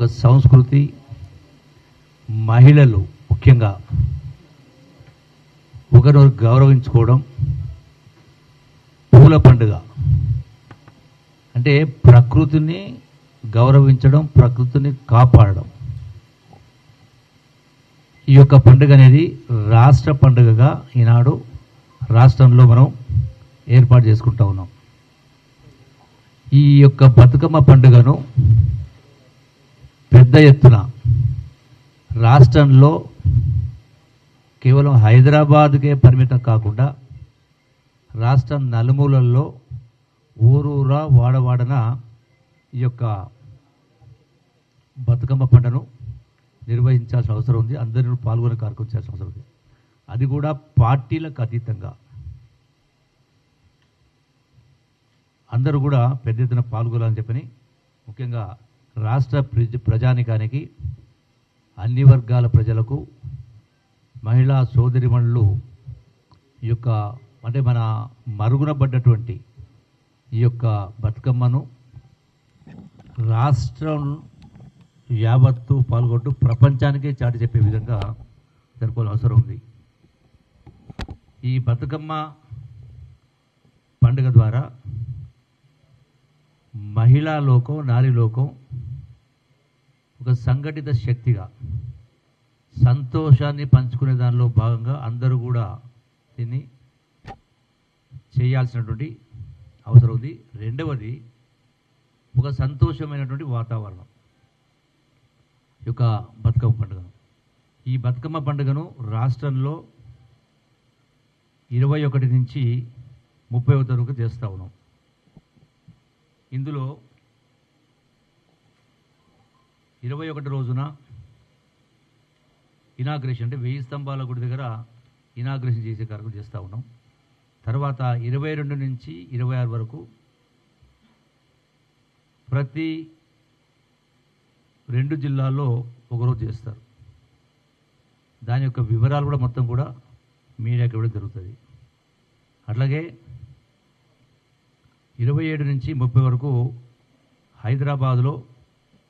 ఒక సంస్కృతి మహిళలు ముఖ్యంగా ఒకరినొకరు గౌరవించుకోవడం పూల పండుగ. అంటే ప్రకృతిని గౌరవించడం ప్రకృతిని కాపాడడం. ఈ యొక్క పండుగ అనేది రాష్ట్ర పండుగగా ఈనాడు రాష్ట్రంలో మనం ఏర్పాటు చేసుకుంటా ఉన్నాం. ఈ యొక్క బతుకమ్మ పండుగను పెద్ద ఎత్తున రాష్ట్రంలో కేవలం హైదరాబాద్కే పరిమితం కాకుండా రాష్ట్రం నలుమూలల్లో ఊరూరా వాడవాడన ఈ యొక్క బతుకమ్మ పండుగను నిర్వహించాల్సిన అవసరం ఉంది. అందరినీ పాల్గొనే కార్యక్రమం చేయాల్సిన అవసరం ఉంది. అది కూడా పార్టీలకు అతీతంగా. అందరూ కూడా పెద్ద ఎత్తున పాల్గొనాలని చెప్పని ముఖ్యంగా రాష్ట్ర ప్రజ ప్రజానికానికి అన్ని వర్గాల ప్రజలకు మహిళా సోదరిమణులు ఈ యొక్క అంటే మన మరుగున పడ్డటువంటి ఈ యొక్క బతుకమ్మను రాష్ట్రం యావత్తు పాల్గొంటూ ప్రపంచానికే చాటి చెప్పే విధంగా జరుపుకోవాల్సిన అవసరం ఉంది. ఈ బతుకమ్మ పండుగ ద్వారా మహిళా లోకం నారీ లోకం ఒక సంఘటిత శక్తిగా సంతోషాన్ని పంచుకునే దానిలో భాగంగా అందరూ కూడా దీన్ని చేయాల్సినటువంటి అవసరం ఉంది. రెండవది ఒక సంతోషమైనటువంటి వాతావరణం. యొక్క బతుకమ్మ పండుగను. ఈ బతుకమ్మ పండుగను రాష్ట్రంలో ఇరవై ఒకటి నుంచి ముప్పై ఒకటి వరకు చేస్తూ ఉన్నాం. ఇందులో ఇరవై ఒకటి రోజున ఇనాగ్రేషన్ అంటే వెయ్యి స్తంభాల గుడి దగ్గర ఇనాగ్రేషన్ చేసే కార్యక్రమం చేస్తూ ఉన్నాం. తర్వాత ఇరవై రెండు నుంచి ఇరవై ఆరు వరకు ప్రతి రెండు జిల్లాల్లో ఒకరోజు చేస్తారు. దాని యొక్క వివరాలు కూడా మొత్తం కూడా మీడియాకి ఇవ్వడం జరుగుతుంది. అట్లాగే ఇరవై ఏడు నుంచి ముప్పై వరకు హైదరాబాద్లో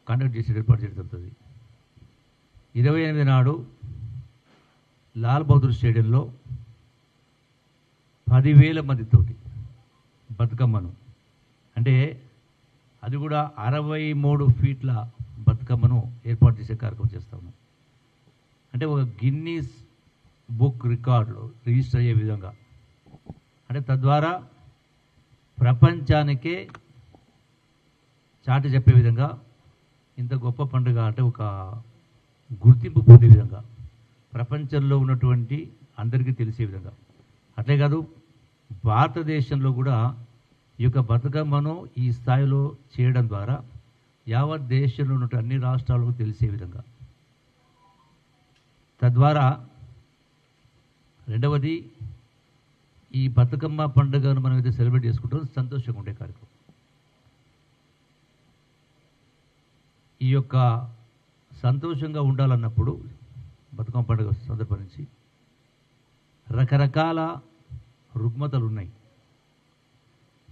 కండక్ట్ చేసి ఏర్పాటు చేయడం జరుగుతుంది. ఇరవై ఎనిమిది నాడు లాల్ బహదూర్ స్టేడియంలో పదివేల మందితోటి బతుకమ్మను అంటే అది కూడా అరవై మూడు ఫీట్ల బతుకమ్మను ఏర్పాటు చేసే కార్యక్రమం చేస్తాము అంటే ఒక గిన్నీస్ బుక్ రికార్డులో రిజిస్టర్ అయ్యే విధంగా. అంటే తద్వారా ప్రపంచానికే చాటి చెప్పే విధంగా ఇంత గొప్ప పండుగ అంటే ఒక గుర్తింపు పొందే విధంగా ప్రపంచంలో ఉన్నటువంటి అందరికీ తెలిసే విధంగా. అట్లే కాదు భారతదేశంలో కూడా ఈ యొక్క బతుకమ్మను ఈ స్థాయిలో చేయడం ద్వారా యావత్ దేశంలో ఉన్న అన్ని రాష్ట్రాలకు తెలిసే విధంగా. తద్వారా రెండవది ఈ బతుకమ్మ పండుగను మనం అయితే సెలబ్రేట్ చేసుకుంటాం సంతోషంగా ఉండే కార్యక్రమం. ఈ యొక్క సంతోషంగా ఉండాలన్నప్పుడు బతుకమ్మ పండుగ సందర్భం నుంచి రకరకాల రుగ్మతలు ఉన్నాయి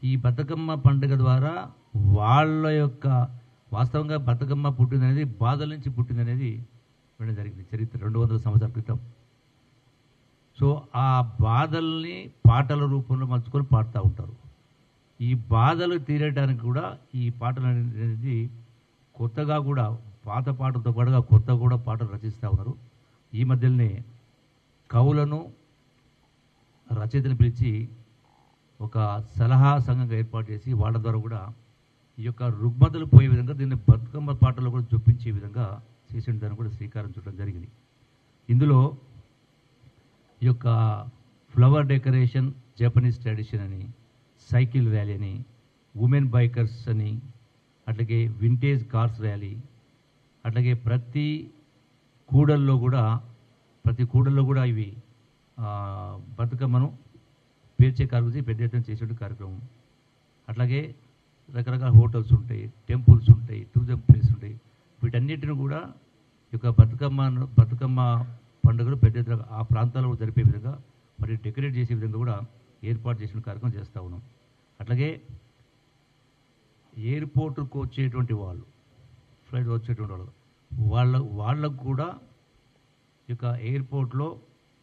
ఈ బతుకమ్మ పండుగ ద్వారా వాళ్ళ యొక్క వాస్తవంగా బతుకమ్మ పుట్టిందనేది బాధల నుంచి పుట్టిందనేది వినడం జరిగింది చరిత్ర రెండు వందల సంవత్సరాల క్రితం. సో ఆ బాధల్ని పాటల రూపంలో మలుచుకొని పాడుతూ ఉంటారు. ఈ బాధలు తీరడానికి కూడా ఈ పాటలు అనేది కొత్తగా కూడా పాత పాటతో పాటుగా కొత్త కూడా పాటలు రచిస్తూ ఉన్నారు. ఈ మధ్యలోనే కవులను రచయితను పిలిచి ఒక సలహా సంఘంగా ఏర్పాటు చేసి వాళ్ళ ద్వారా కూడా ఈ యొక్క రుగ్మతలు పోయే విధంగా దీన్ని బతుకమ్మ పాటలు కూడా చొప్పించే విధంగా చేసిన దాన్ని కూడా శ్రీకారం చుట్టడం జరిగింది. ఇందులో ఈ యొక్క ఫ్లవర్ డెకరేషన్ జపనీస్ ట్రెడిషన్ అని సైకిల్ ర్యాలీ అని ఉమెన్ బైకర్స్ అని అట్లాగే వింటేజ్ కార్స్ ర్యాలీ అట్లాగే ప్రతి కూడల్లో కూడా ప్రతి కూడల్లో కూడా ఇవి బతుకమ్మను పేర్చే కార్యక్రమం పెద్ద ఎత్తున చేసే కార్యక్రమం. అట్లాగే రకరకాల హోటల్స్ ఉంటాయి టెంపుల్స్ ఉంటాయి టూరిజం ప్లేస్ ఉంటాయి. వీటన్నిటిని కూడా ఈ యొక్క బతుకమ్మ బతుకమ్మ పండుగలు పెద్ద ఎత్తున ఆ ప్రాంతాల్లో జరిపే విధంగా మరి డెకరేట్ చేసే విధంగా కూడా ఏర్పాటు చేసిన కార్యక్రమం చేస్తూ ఉన్నాం. అట్లాగే ఎయిర్పోర్ట్కు వచ్చేటువంటి వాళ్ళు ఫ్లైట్ వచ్చేటువంటి వాళ్ళు వాళ్ళ వాళ్ళకు కూడా ఈ యొక్క ఎయిర్పోర్ట్లో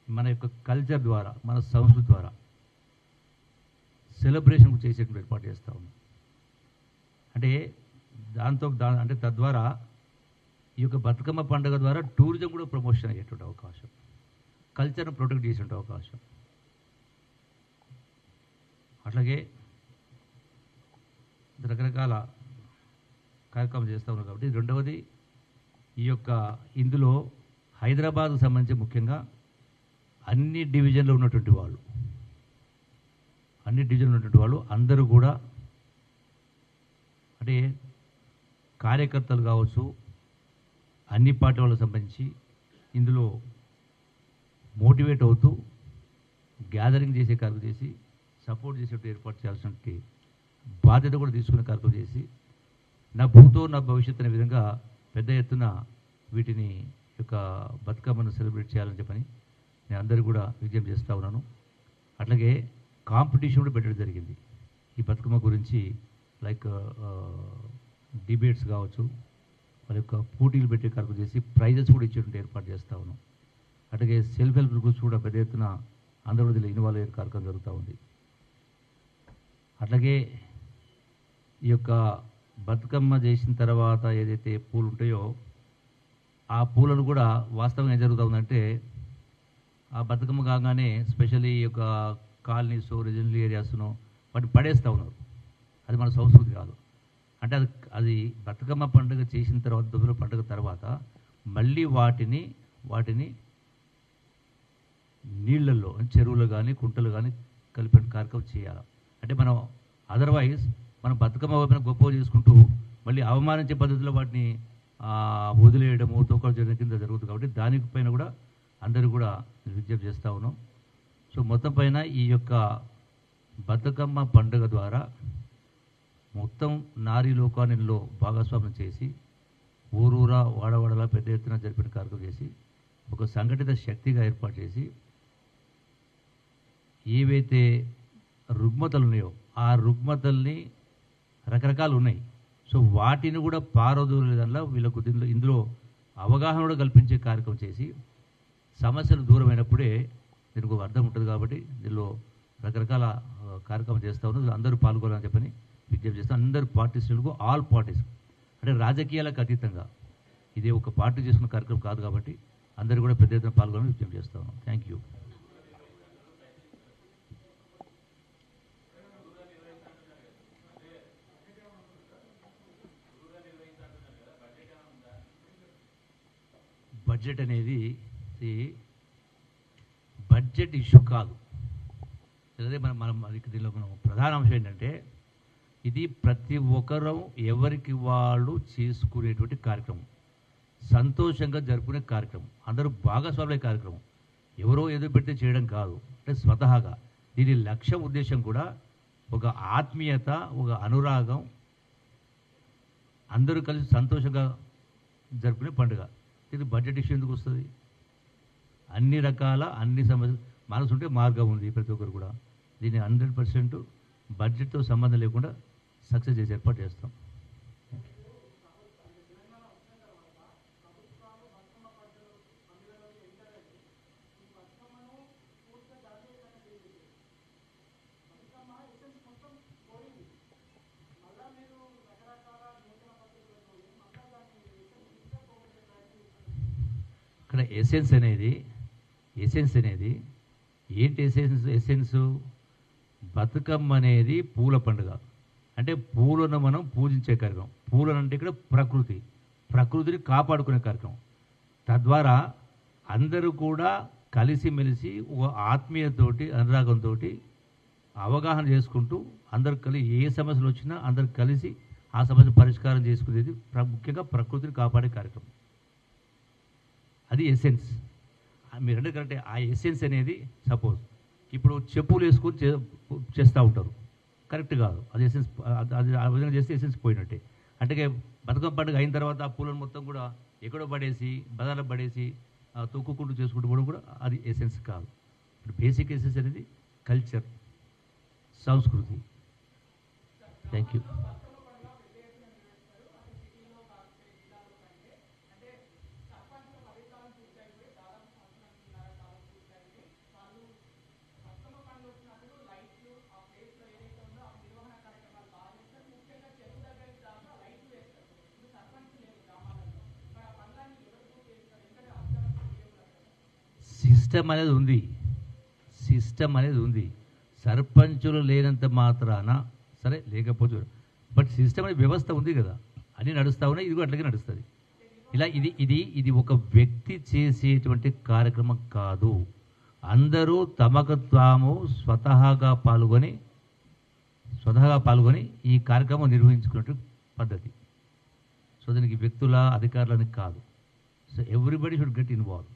మన యొక్క కల్చర్ ద్వారా మన సంస్కృతి ద్వారా సెలబ్రేషన్ చేసేటువంటి ఏర్పాటు చేస్తూ ఉన్నాం. అంటే దాంతో దా అంటే తద్వారా ఈ యొక్క బతుకమ్మ పండుగ ద్వారా టూరిజం కూడా ప్రమోషన్ అయ్యేటువంటి అవకాశం కల్చర్ను ప్రొటెక్ట్ చేసేటువంటి అవకాశం. అట్లాగే రకరకాల కార్యక్రమం చేస్తూ ఉన్నారు కాబట్టి రెండవది ఈ యొక్క ఇందులో హైదరాబాద్కు సంబంధించి ముఖ్యంగా అన్ని డివిజన్లో ఉన్నటువంటి వాళ్ళు అన్ని డివిజన్లో ఉన్నటువంటి వాళ్ళు అందరూ కూడా అంటే కార్యకర్తలు కావచ్చు అన్ని పార్టీ వాళ్ళకి సంబంధించి ఇందులో మోటివేట్ అవుతూ గ్యాదరింగ్ చేసే కార్యక్రమం చేసి సపోర్ట్ చేసేట్టు ఏర్పాటు చేయాల్సినటువంటి బాధ్యత కూడా తీసుకునే కార్యక్రమం చేసి నా భూతో నా భవిష్యత్తు అనే విధంగా పెద్ద ఎత్తున వీటిని యొక్క బతుకమ్మను సెలబ్రేట్ చేయాలని చెప్పని నేను అందరూ కూడా విజయం చేస్తూ ఉన్నాను. అట్లాగే కాంపిటీషన్ కూడా పెట్టడం జరిగింది. ఈ బతుకమ్మ గురించి లైక్ డిబేట్స్ కావచ్చు వాళ్ళ యొక్క పోటీలు పెట్టే కార్యక్రమం చేసి ప్రైజెస్ కూడా ఇచ్చేటువంటి ఏర్పాటు చేస్తూ ఉన్నాం అట్లాగే సెల్ఫ్ హెల్ప్ గ్రూప్స్ కూడా పెద్ద ఎత్తున ఆంధ్రప్రదేశ్లో ఇన్వాల్వ్ అయ్యే కార్యక్రమం జరుగుతూ ఉంది. అట్లాగే ఈ యొక్క బతుకమ్మ చేసిన తర్వాత ఏదైతే పూలు ఉంటాయో ఆ పూలను కూడా వాస్తవంగా ఏం జరుగుతుందంటే ఆ బతుకమ్మ కాగానే స్పెషల్లీ ఈ యొక్క కాలనీస్ రెసిడెన్షియల్ ఏరియాస్ను వాటిని పడేస్తూ ఉన్నారు. అది మన సంస్కృతి కాదు. అంటే అది అది బతుకమ్మ పండుగ చేసిన తర్వాత దుబ్బల పండుగ తర్వాత మళ్ళీ వాటిని వాటిని నీళ్ళల్లో చెరువులు కానీ కుంటలు కానీ కలిపిన కార్యక్రమం చేయాలి. అంటే మనం అదర్వైజ్ మనం బతుకమ్మ వైపున గొప్ప చేసుకుంటూ మళ్ళీ అవమానించే పద్ధతిలో వాటిని వదిలేయడము తోకలు చేయడం కింద జరుగుతుంది కాబట్టి దానిపైన కూడా అందరూ కూడా విజ్ఞప్తి చేస్తూ ఉన్నాం. సో మొత్తం పైన ఈ యొక్క బతుకమ్మ పండుగ ద్వారా మొత్తం నారీ లోకానిలో భాగస్వామ్యం చేసి ఊరూరా వాడవాడలా పెద్ద ఎత్తున జరిపిన కార్యక్రమం చేసి ఒక సంఘటిత శక్తిగా ఏర్పాటు చేసి ఏవైతే రుగ్మతలు ఉన్నాయో ఆ రుగ్మతల్ని రకరకాలు ఉన్నాయి సో వాటిని కూడా పారదోలేదల్లా వీళ్ళకు దీనిలో ఇందులో అవగాహన కూడా కల్పించే కార్యక్రమం చేసి సమస్యలు దూరమైనప్పుడే దీనికి ఒక అర్థం ఉంటుంది కాబట్టి దీనిలో రకరకాల కార్యక్రమం చేస్తూ ఉన్నారు. అందరూ పాల్గొనాలని చెప్పని విజ్ఞప్తి చేస్తాం అందరు పార్టీస్లకు ఆల్ పార్టీస్ అంటే రాజకీయాలకు అతీతంగా. ఇది ఒక పార్టీ చేసుకున్న కార్యక్రమం కాదు కాబట్టి అందరూ కూడా పెద్ద ఎత్తున పాల్గొనాలని విజ్ఞప్తి చేస్తాను థ్యాంక్ యూ బడ్జెట్ అనేది బడ్జెట్ ఇష్యూ కాదు. అదే మనం మనం దీనిలో మనం ప్రధాన అంశం ఏంటంటే ఇది ప్రతి ఒక్కరూ ఎవరికి వాళ్ళు చేసుకునేటువంటి కార్యక్రమం. సంతోషంగా జరుపుకునే కార్యక్రమం. అందరూ భాగస్వామ్య కార్యక్రమం. ఎవరో ఏదో పెడితే చేయడం కాదు. అంటే స్వతహాగా. దీని లక్ష్యం ఉద్దేశం కూడా ఒక ఆత్మీయత ఒక అనురాగం. అందరూ కలిసి సంతోషంగా జరుపుకునే పండుగ. ఇది బడ్జెట్ ఇష్యూ ఎందుకు వస్తుంది? అన్ని రకాల అన్ని సమస్యలు మనసు ఉంటే మార్గం ఉంది ప్రతి ఒక్కరు కూడా. దీన్ని హండ్రెడ్ పర్సెంట్ బడ్జెట్తో సంబంధం లేకుండా సక్సెస్ చేసి ఏర్పాటు చేస్తాం. ఇక్కడ ఎసెన్స్ అనేది ఎసెన్స్ అనేది ఏంటి ఎసెన్స్ ఎసెన్స్ బతుకమ్మ అనేది పూల పండుగ. అంటే పూలను మనం పూజించే కార్యక్రమం. పూలను అంటే ఇక్కడ ప్రకృతి. ప్రకృతిని కాపాడుకునే కార్యక్రమం. తద్వారా అందరూ కూడా కలిసిమెలిసి ఒక ఆత్మీయతోటి అనురాగంతో అవగాహన చేసుకుంటూ అందరు కలిసి ఏ సమస్యలు వచ్చినా అందరు కలిసి ఆ సమస్య పరిష్కారం చేసుకునేది ప్ర- ముఖ్యంగా ప్రకృతిని కాపాడే కార్యక్రమం. అది ఎసెన్స్ మీరు అంటే కరెక్టే ఆ ఎసెన్స్ అనేది సపోజ్ ఇప్పుడు చెప్పులు వేసుకొని చే చేస్తూ ఉంటారు. కరెక్ట్ కాదు. అది ఎసెన్స్ అది ఆ విధంగా చేస్తే ఎసెన్స్ పోయినట్టే. అంటే బతుకమ్మ పండుగ అయిన తర్వాత ఆ పూలను మొత్తం కూడా ఎక్కడో పడేసి బజార్లో పడేసి తొక్కుకుంటూ చేసుకుంటూ పోవడం కూడా అది ఎసెన్స్ కాదు. ఇప్పుడు బేసిక్ ఎసెన్స్ అనేది కల్చర్ సంస్కృతి. థ్యాంక్ యూ సిస్టమ్ అనేది ఉంది. సిస్టమ్ అనేది ఉంది. సర్పంచులు లేనంత మాత్రాన సరే లేకపోతే బట్ సిస్టమ్ అనే వ్యవస్థ ఉంది కదా. అన్నీ నడుస్తూ ఉన్నాయి ఇది కూడా అట్లాగే నడుస్తుంది. ఇలా ఇది ఇది ఇది ఒక వ్యక్తి చేసేటువంటి కార్యక్రమం కాదు. అందరూ తమకు తాము స్వతహాగా పాల్గొని స్వతహాగా పాల్గొని ఈ కార్యక్రమం నిర్వహించుకున్నట్టు పద్ధతి. సో దీనికి వ్యక్తుల అధికారులని కాదు. So everybody should get involve